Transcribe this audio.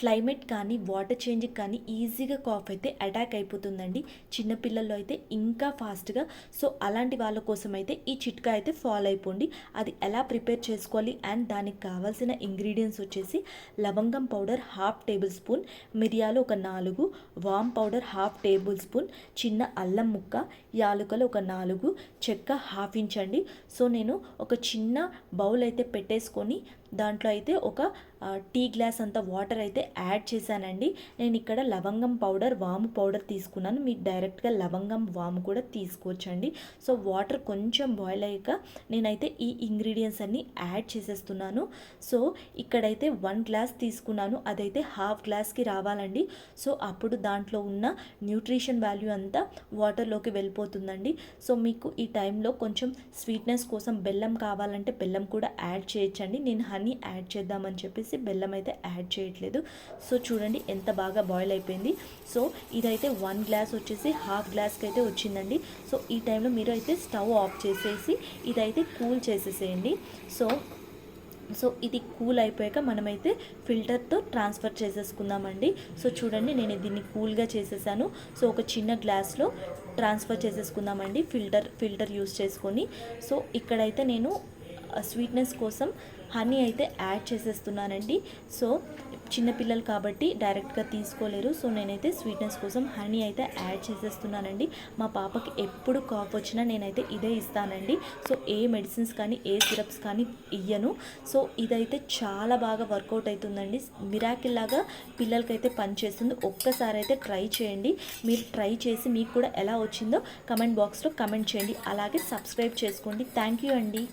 Climate కానీ water change కానీ ఈజీగా కాఫ్ అయితే అటాక్ అయిపోతుందండి. చిన్నపిల్లల్లో అయితే ఇంకా ఫాస్ట్గా సో అలాంటి వాళ్ళ కోసం అయితే ఈ చిట్కా అయితే ఫాలో అయిపోండి. అది ఎలా ప్రిపేర్ చేసుకోవాలి? అండ్ దానికి కావాల్సిన ఇంగ్రీడియంట్స్ వచ్చేసి లవంగం పౌడర్ హాఫ్ టేబుల్ స్పూన్ మిరియాలు ఒక నాలుగు వామ్ పౌడర్ హాఫ్ టేబుల్ స్పూన్ చిన్న అల్లం ముక్క యాలుకలు ఒక నాలుగు చెక్క హాఫ్ ఇంచ్ అండి. సో నేను ఒక చిన్న బౌల్ అయితే పెట్టేసుకొని దాంట్లో అయితే ఒక టీ గ్లాస్ అంత వాటర్ అయితే యాడ్ చేశానండి. నేను ఇక్కడ లవంగం పౌడర్ వాము పౌడర్ తీసుకున్నాను. మీరు డైరెక్ట్గా లవంగం వాము కూడా తీసుకోవచ్చండి. సో వాటర్ కొంచెం బాయిల్ అయ్యాక నేనైతే ఈ ఇంగ్రీడియంట్స్ అన్నీ యాడ్ చేసేస్తున్నాను. సో ఇక్కడైతే వన్ గ్లాస్ తీసుకున్నాను. అదైతే హాఫ్ గ్లాస్కి రావాలండి. సో అప్పుడు దాంట్లో ఉన్న న్యూట్రిషన్ వాల్యూ అంతా వాటర్లోకి వెళ్ళిపోతుందండి. సో మీకు ఈ టైంలో కొంచెం స్వీట్నెస్ కోసం బెల్లం కావాలంటే బెల్లం కూడా యాడ్ చేయొచ్చండి. నేను హనీ యాడ్ చేద్దామని చెప్పేసి బెల్లం అయితే యాడ్ చేయట్లేదు. సో చూడండి ఎంత బాగా బాయిల్ అయిపోయింది. సో ఇదైతే వన్ గ్లాస్ వచ్చేసి హాఫ్ గ్లాస్కి అయితే వచ్చిందండి. సో ఈ టైంలో మీరు అయితే స్టవ్ ఆఫ్ చేసేసి ఇదైతే కూల్ చేసేసేయండి. సో సో ఇది కూల్ అయిపోయాక మనమైతే ఫిల్టర్తో ట్రాన్స్ఫర్ చేసేసుకుందామండి. సో చూడండి నేను దీన్ని కూల్గా చేసేసాను. సో ఒక చిన్న గ్లాస్లో ట్రాన్స్ఫర్ చేసేసుకుందామండి ఫిల్టర్ ఫిల్టర్ యూస్ చేసుకొని. సో ఇక్కడైతే నేను స్వీట్నెస్ కోసం హనీ అయితే యాడ్ చేసేస్తున్నానండి. సో చిన్నపిల్లలు కాబట్టి డైరెక్ట్గా తీసుకోలేరు. సో నేనైతే స్వీట్నెస్ కోసం హనీ అయితే యాడ్ చేసేస్తున్నానండి. మా పాపకి ఎప్పుడు కాఫ్ వచ్చినా నేనైతే ఇదే ఇస్తానండి. సో ఏ మెడిసిన్స్ కానీ ఏ సిరప్స్ కానీ ఇయ్యను. సో ఇదైతే చాలా బాగా వర్కౌట్ అవుతుందండి. మిరాకిల్ లాగా పిల్లలకైతే పనిచేస్తుంది ఒక్కసారి అయితే ట్రై చేయండి. మీరు ట్రై చేసి మీకు కూడా ఎలా వచ్చిందో కమెంట్ బాక్స్లో కమెంట్ చేయండి. అలాగే సబ్స్క్రైబ్ చేసుకోండి. థ్యాంక్ యూ అండి.